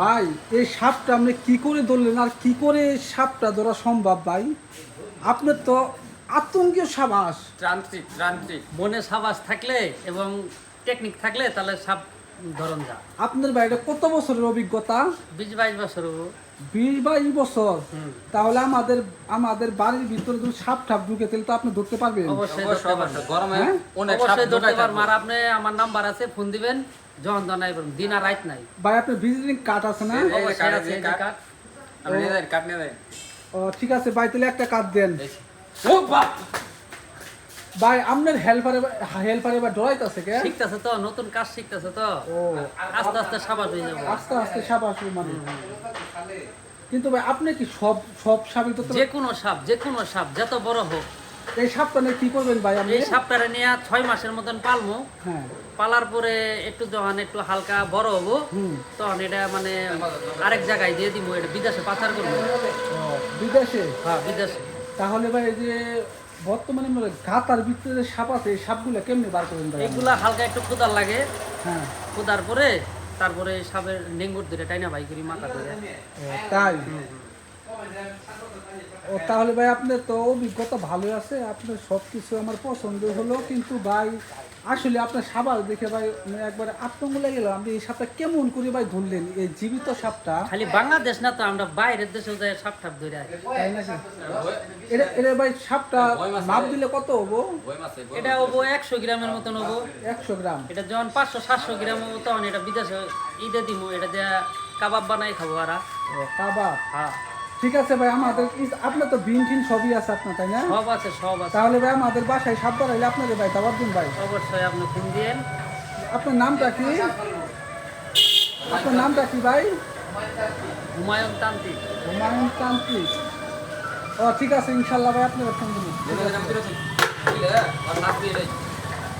ভাই, এই সাপটা আপনি কি করে ধরলেন আর কি করে সাপটা ধরা সম্ভব ভাই? আপনার তো আতঙ্কীয় সাবাস। ত্রান্ত্রিক ত্রান্ত্রিক বনে সাবাস থাকলে এবং টেকনিক থাকলে তাহলে সাপ ধরন যা। আপনার এটা কত বছরের অভিজ্ঞতা? বিশ বাইশ বছর বিশ বাইশ বছর? তাহলে আমাদের আমাদের বাড়ির ভিতরে যদি সাপ ঠাপ ঢুকে তাহলে তো আপনি ধরতে পারবেন। অবশ্যই ধরতে। গরমে হ্যাঁ? অনেক সাপ ধরতে ঢুকাই পারব আর আপনি আমার নাম্বার আছে ফোন দিবেন। যখন দনাই দিন আর রাত নাই। ভাই আপনার ভিজিটিং কার্ড আছে না? কার্ড আছে, কার্ড। কার্ড। আপনি কাঠ নিয়ে। ও ঠিক আছে ভাই তাহলে একটা কার্ড দেন। ও বাপ! ভাই আপনার হেল্পারে হেল্পারে বা ডরাইতেছে কে? শিখতেছে তো নতুন কাজ শিখতেছে তো। আস্তে আস্তে সাবাস হয়ে যাব। আস্তে আস্তে সাপ আসবে মানে। কিন্তু ভাই আপনি কি সব সব সাপই তো যে কোনো সাপ যে কোনো সাপ যত বড় হোক। এই সাপটা নিয়ে কি করবেন ভাই আপনি? এই সাপটারে নিয়ে ছয় মাসের মতন পালমো। হ্যাঁ। পালার পরে একটু যখন একটু হালকা বড় হব তখন এটা মানে আরেক জায়গায় দিয়ে দিব এটা বিদেশে পাচার করব। বিদেশে? হ্যাঁ বিদেশে। তাহলে ভাই এই যে বর্তমানে মানে গাতার ভিতরে যে সাপ আছে এই সাপগুলো কেমনে বার করেন ভাই এগুলা হালকা একটু কোদাল লাগে। হ্যাঁ। কোদার পরে তারপরে সাপের ডেঙ্গুর ধরে টাইনা ভাই করি মাথা ধরে। তাই? ও তাহলে ভাই আপনার তো অভিজ্ঞতা ভালোই আছে। আপনার সব কিছু আমার পছন্দ হলো কিন্তু ভাই আসলে আপনার সাবাল দেখে ভাই মানে একবার আতঙ্ক লেগে গেল আপনি এই সাপটা কেমন করে ভাই ধরলেন? এই জীবিত সাপটা? খালি বাংলাদেশ না তো আমরা বাইরের দেশেও যাই সাপ টাপ ধরে। তাই এটা এটা ভাই সাপটা মাপ দিলে কত হব? এটা হব একশো গ্রামের মতন হব। একশো গ্রাম। এটা যখন পাঁচশো সাতশো গ্রাম হব তখন এটা বিদেশে ঈদে দিব এটা দিয়ে কাবাব বানাই খাব আর। কাবাব? হ্যাঁ। ঠিক আছে ভাই আমাদের আপনার তো বিন টিন সবই আছে আপনার তাই না? সব আছে সব আছে। তাহলে ভাই আমাদের বাসায় সাপ বাড়াইলে আপনাদের ভাই দাবার দিন ভাই। অবশ্যই আপনি ফোন দিয়েন। আপনার নামটা কি? আপনার নামটা কি ভাই? হুমায়ুন তান্ত্রিক। হুমায়ুন তান্ত্রিক। ও ঠিক আছে ইনশাল্লাহ ভাই আপনার ফোন দিন।